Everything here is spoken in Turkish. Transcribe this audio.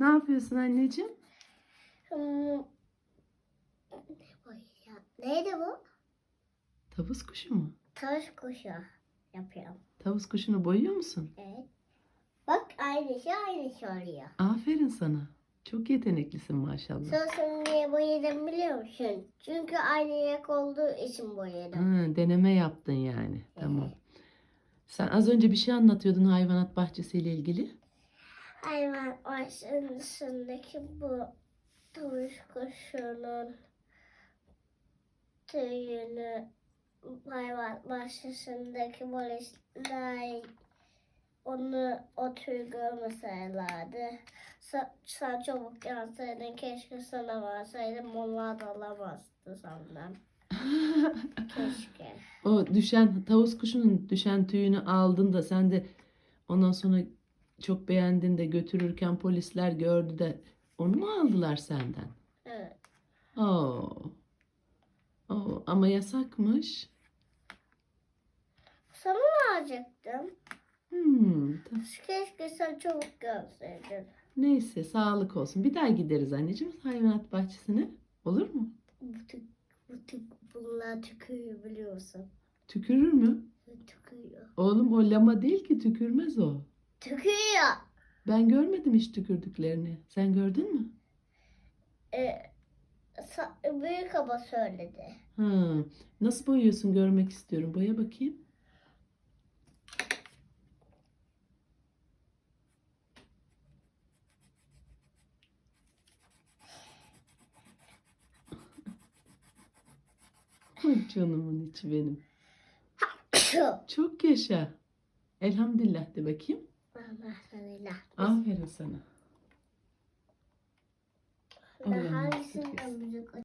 Ne yapıyorsun anneciğim? Ya? Neydi bu? Tavus kuşu mu? Taş kuşu yapıyorum. Tavus kuşunu boyuyor musun? Evet. Bak aynı şey aynı şey oluyor. Aferin sana. Çok yeteneklisin maşallah. Sonuçta niye boyadım biliyor musun? Çünkü aynı renk olduğu için boyadım. Ha, deneme yaptın yani. Tamam. Sen az önce bir şey anlatıyordun hayvanat bahçesiyle ilgili. Hayvan başındaki bu tavus kuşunun tüyünü hayvan bahçesindeki polisler onu o tüyü görmeselerdi. Sen, sen çabuk gelseydin keşke sana varsaydım onlar da alamazdı senden. Keşke. O düşen tavus kuşunun düşen tüyünü aldın da sen de ondan sonra çok beğendin de götürürken polisler gördü de onu mu aldılar senden? Evet. Oo. Oo, ama yasakmış. Sana verecektim. Hmm, ta- Keşke sen çabuk gelseydin. neyse sağlık olsun. Bir daha gideriz anneciğim hayvanat bahçesine. Olur mu? Bu tük, bu tük, bunlar tükürüyor biliyorsun. Tükürür mü? Tükürüyor. Oğlum o lama değil ki tükürmez o. Tükürüyor. Ben görmedim hiç tükürdüklerini. Sen gördün mü? Ee, büyük baba söyledi. Ha, nasıl boyuyorsun görmek istiyorum. Boya bakayım. Ay canımın içi benim. Çok yaşa. Elhamdülillah de bakayım. Alhamdulillah. Aferin sana. İyisin. müzik